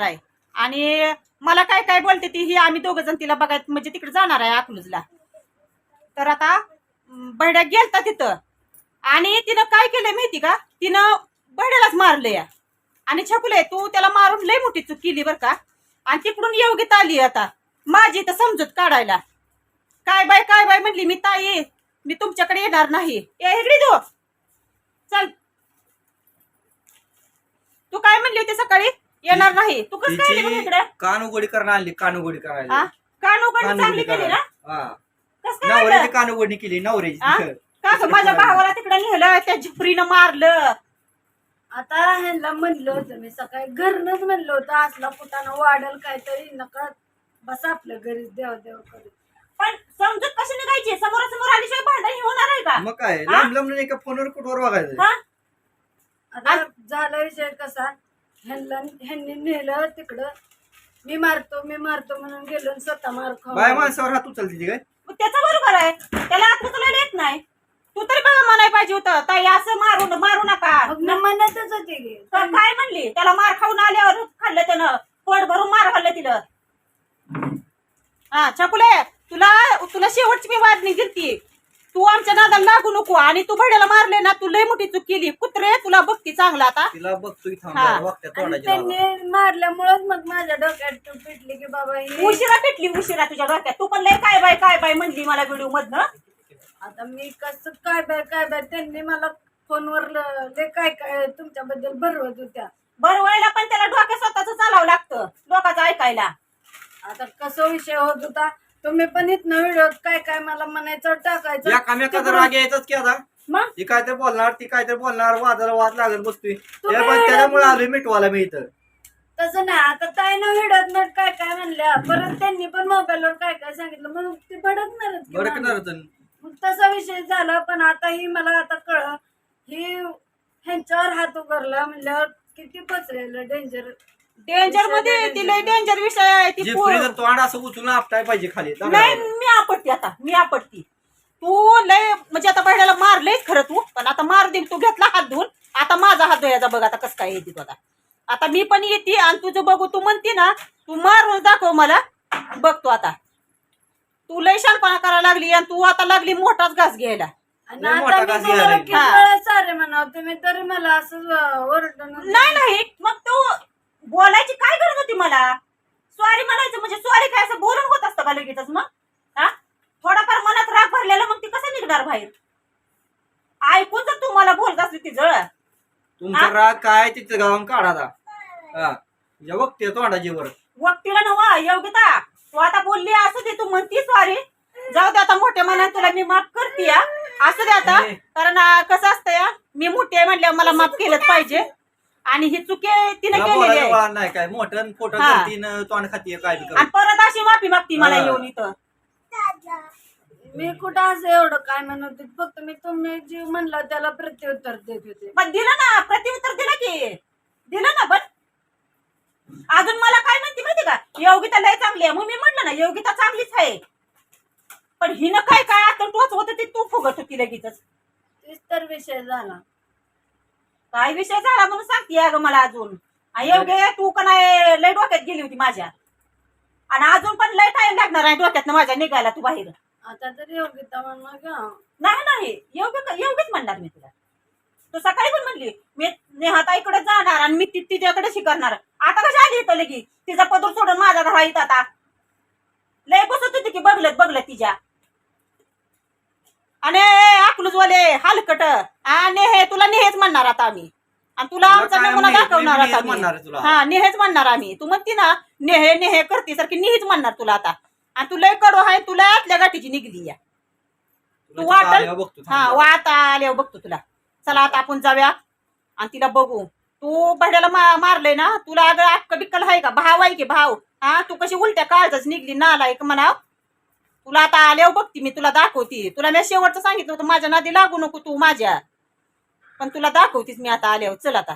आहे. आणि मला काय काय बोलते ती ही आम्ही दोघ जण तिला बघायचं म्हणजे तिकडे जाणार आहे अकलूजला. तर आता अं, बहिड्या गेलता तिथं. आणि तिनं काय केलंय माहिती का? तिनं बहिड्यालाच मारलंय. आणि छकुले तू त्याला मारून लय मोठी चूक केली बर का? आणि तिकडून योगीत आली आता. माझी तर समजूत काढायला. काय बाय काय बाय म्हणली मी ताई मी तुमच्याकडे येणार नाही. ए इकडे दो. चल. तू काय म्हणली होती सकाळी? येणार नाही. तू कसं काय आली मग इकडे? कान उघडी करणं आणली कान उघडी हा करायला कान उघड कान चांगली उघडी केली ना? करायला. हा. कसं काय नवऱ्याची उघडणी केली हा? नवऱ्याची का गं, माझ्या भावाला तिकडे नेलं त्या झिपरीनं मारलं. आता ह्यांना म्हणलं होतं मी सकाळी घरनच म्हणलं होतं असला फुटानं वाढल काहीतरी नका बस आपलं घरीच देव देव करू. पण समजूत कशी निघायची? समोरासमोर आल्याशिवाय भांडण होणार आहे का? मग काय हा? लांब लांब नाही का? फोनवर कुठवर बघायचं? हा? आता झाला विषय कसा? ह्यांना ह्यांनी नेलं तिकडं. मी मारतो मी मारतो म्हणून गेलो आणि स्वतः मार बाय खाऊ माणसावर हात उचलते ती काय? मग त्याचं बरोबर आहे. त्याला आत्मकला येत नाही. तू तरी बघा म्हणाय पाहिजे होतं. ताई असं मारू मारू नका. मग मी म्हणतच होते की. तर काय म्हणली? त्याला मार खाऊन आल्यावर खाल्लं त्यानं. पोट भरून मार खाल्लं तिला. हा छकुले तुला तुला शेवटची मी वादणी दिलती. तू आमच्या नादाला लागू नको आणि तू भड्याला मारले ना तू लय मोठी चूक केली. कुत्रे तुला बघती चांगला आता. तिला बघतोय हा. थांब वागत्या आणि तोंडाची लावा. त्यांनी मारल्यामुळेच मग माझ्या डोक्यात पिटली की बाबा ही उशिरा पेटली उशिरा तुझ्या डोक्यात. तू पण लय काय बाय काय बाय म्हणली मला व्हिडिओ मधनं. आता मी कसं काय बाय काय बाय त्यांनी मला फोनवर ल- लय काय काय तुमच्याबद्दल भरवत होत्या. बरं व्हायला पण त्याला डोक्यात स्वतःच चालावं लागतं लोकांचं ऐकायला. आता कसं विषय होत होता तुम्ही पण इथनं व्हिडिओ काय काय मला म्हणायचं टाकायचं. एकामेकाचा राग यायचाच की आता. मग? ती काय तर बोलणार ती काय तर बोलणार वादाला वाद लागत बसतोय तुम्ही त्याच्यामुळे आलोय मिटवायला मी इथं. तसं नाही आता ताईनं व्हिडिओत नट काय काय म्हणल्या? परत त्यांनी पण मोबाईलवर काय काय सांगितलं? म्हणून ते भडकणारच की माणूस. मग तसा विषय झाला पण आता ही मला आता कळ ही ह्यांच्यावर हात उघडला म्हणल्यावर किती पचलेलं डेंजर डेंजरमध्ये ती लय डेंजर विषय आहे ती जे पोर- फ्रीजर तोंड असं उचलून आपटाय पाहिजे खाली. नाही मी आपटते आता मी आपटती. तू लय म्हणजे आता बहिण्याला मारलेच खरं तू. पण आता मार दे तू घेतला हात धुवून. आता माझा हात धुयाचा बघ आता कसं काय येते बघा. आता मी पण येते आणि तुझं बघू तू म्हणते ना तू मारून दाखव मला. बघतो आता. तू लय शानपणा करायला लागली आणि तू आता लागली मोठाच घास घ्यायला. आणि लय आता मोठा मी घास तुम्हाला घ्यायला किती. वेळा सारे म्हणा तुम्ही तरी मला असं ओरडून नाही नाही मग तू बोलायची काय गरज होती मला? सॉरी म्हणायचं म्हणजे सॉरी काय असं बोलून होत असतं का लगेचच मग? हा? थोडाफार मनात राग भरलेला मग ती कसं निघणार बाहेर? ऐकून जर तू मला बोलत असली ती जळ. तुमचा राग काय तिथे गावून काढा आता. हा. म्हणजे बघते तोंडाची वर. वक्तीला नवा योग्यता. तू आता बोलली असू दे तू म्हणती सॉरी जाऊ दे आता मोठ्या मनात तुला मी माफ करते या. असू दे आता. कारण कसं असतं या मी मोठी आहे म्हणल्यावर मला माफ केलंच पाहिजे. आणि ही चुकी तिने तिला केलेली बोलायला आहे. वळण नाही काय? मोठं फोटो हा. करतीन तोंड खातीये काय बी आणि करत. परत अशी माफी मागती मला हा. येऊन इथं. मी कुठं असं एवढं काय म्हणत होते? फक्त मी तुम्ही जे म्हणलं त्याला प्रत्युत्तर देत होते. पण दिलं ना प्रत्युत्तर दिलं की. दिलं ना पण. अजून मला काय म्हणते माहिती का? योगिता लय चांगली आहे. मग मी म्हटलं ना योगिता चांगलीच आहे. पण हिनं काय काय आता टोच होत ते तू फुगत होती लगेचच. तीच तर विषय झाला. काय विषय झाला म्हणून सांगते अगं मला अजून. योग्य तू का नाही लय डोक्यात गेली होती माझ्या. आणि अजून पण लय टाइम लागणार आहे डोक्यात माझ्या निघायला तू बाहेर. आता तर योग्यता म्हणून घ्या नाही नाही. योग्य योग्यच म्हणणार मी तुला. तू सकाळी पण म्हणली मी नेहाताईकडे जाणार आणि मी ती- तिच्याकडे शिकवणार आता कशी आली इथं लगी? तिचा पदर सोडून माझा घरा येत आता. लय बसत होती की बघलत बघलत तिच्या. आणि अकलूजवाले हलकट. आणि हे तुला नेहेच म्हणणार आता आम्ही. आणि तुला आमचा नमुना दाखवणार आता. आम्ही. हा नेहेच म्हणणार आम्ही. तू म्हणती ना नेहे नेहे करते सारखी नेहेच म्हणणार तुला आता. आणि तू लय कडू आहे तुला आतल्या गाठीची निघली या. तू वाटल हा. वाट आल्यावर बघतो तुला. चला आता आपण जाऊया आणि तिला बघू. तू भाड्याला मारलंय ना तुला अगं अक्क बिक्कल आहे का? भाव आहे की भाव? हा तू कशी उलट्या काळजाच निघली नालायक म्हणाव. तुला आता आल्यावर बघती मी तुला दाखवती. तुला मी शेवटचं सांगितलं होतं माझ्या नादी लागू नको तू माझ्या. पण तुला दाखवतीस मी आता आल्यावर. चल आता.